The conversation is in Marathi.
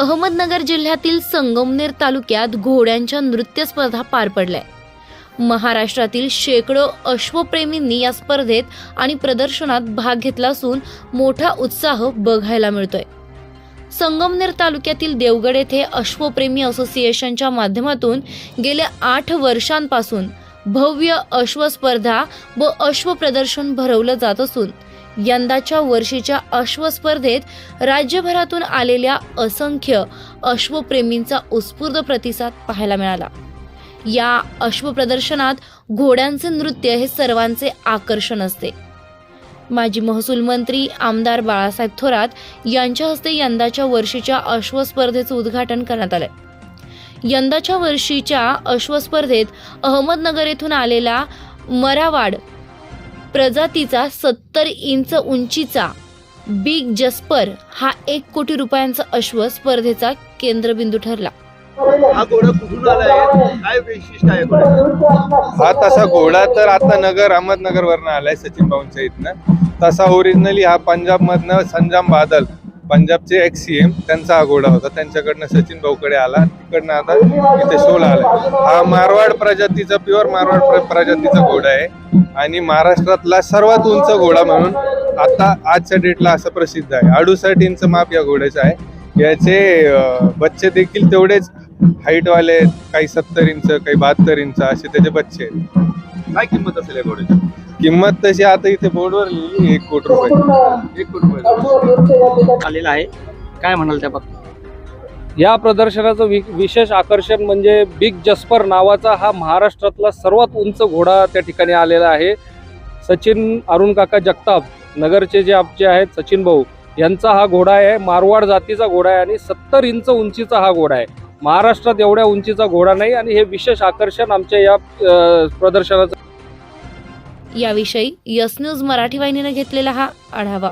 अहमदनगर जिल्ह्यातील संगमनेर तालुक्यात घोड्यांच्या नृत्य स्पर्धा पार पडल्या. महाराष्ट्रातील शेकडो अश्वप्रेमींनी या स्पर्धेत आणि प्रदर्शनात भाग घेतला असून मोठा उत्साह बघायला मिळतोय. संगमनेर तालुक्यातील देवगड येथे अश्वप्रेमी असोसिएशनच्या माध्यमातून गेल्या आठ वर्षांपासून भव्य अश्व स्पर्धा व अश्व प्रदर्शन भरवलं जात असून यंदाच्या वर्षीच्या अश्व स्पर्धेत राज्यभरातून आलेल्या असंख्य अश्वप्रेमींचा उत्स्फूर्त प्रतिसाद पाहायला मिळाला. या अश्व प्रदर्शनात घोड्यांचे नृत्य हे सर्वांचे आकर्षण असते. माजी महसूल मंत्री आमदार बाळासाहेब थोरात यांच्या हस्ते यंदाच्या वर्षीच्या अश्व स्पर्धेचं उद्घाटन करण्यात आलं यंदाच्या वर्षीच्या अश्वस्पर्धेत अहमदनगर येथून आलेला मरावाड प्रजातीचा सत्तर इंच उंचीचा बिग जस्पर हा एक कोटी रुपयांचा अश्व स्पर्धेचा केंद्रबिंदू ठरला. हा घोडा कुठून आलाय? काय वैशिष्ट्य आहे घोड्याचं? हा तसा घोडा तर आता नगर अहमदनगर वरनं आलाय सचिन भाऊंच्या इथनं. तसा ओरिजिनली हा पंजाब मधनं संजाम बादल पंजाबचे एक्स सी एम त्यांचा हा घोडा होता. त्यांच्याकडनं सचिन भाऊकडे आला. तिकडनं आता इथे शोला आला. हा मारवाड प्रजातीचा प्युअर मारवाड प्रजातीचा घोडा आहे. आणि महाराष्ट्रातला सर्वात उंच घोडा म्हणून आता आजच्या डेटला असं प्रसिद्ध आहे. अडुसाठ इंच माप या घोड्याचं आहे. याचे बच्चे देखील तेवढेच हाईटवाले आहेत. काही सत्तर इंच काही बहात्तर इंच असे त्याचे बच्चे आहेत. काय किंमत असेल या घोड्याची? किंमत तशी आता इथे बोर्डवर लिहिली एक कोटी रुपये. एक कोटी रुपये. आलेला आहे. काय म्हणाल त्या बाबतीत? या प्रदर्शनाचं वि विशेष आकर्षण म्हणजे बिग जस्पर नावाचा हा महाराष्ट्रातला सर्वात उंच घोडा त्या ठिकाणी आलेला आहे. सचिन अरुण काका जगताप नगरचे जे आमचे आहेत सचिन भाऊ यांचा हा घोडा आहे. मारवाड जातीचा घोडा आहे आणि सत्तर इंच उंचीचा हा घोडा आहे. महाराष्ट्रात एवढ्या उंचीचा घोडा नाही आणि हे विशेष आकर्षण आमच्या या प्रदर्शनाचं याविषयी यस न्यूज मराठी वाहिनीनं घेतलेला हा आढावा.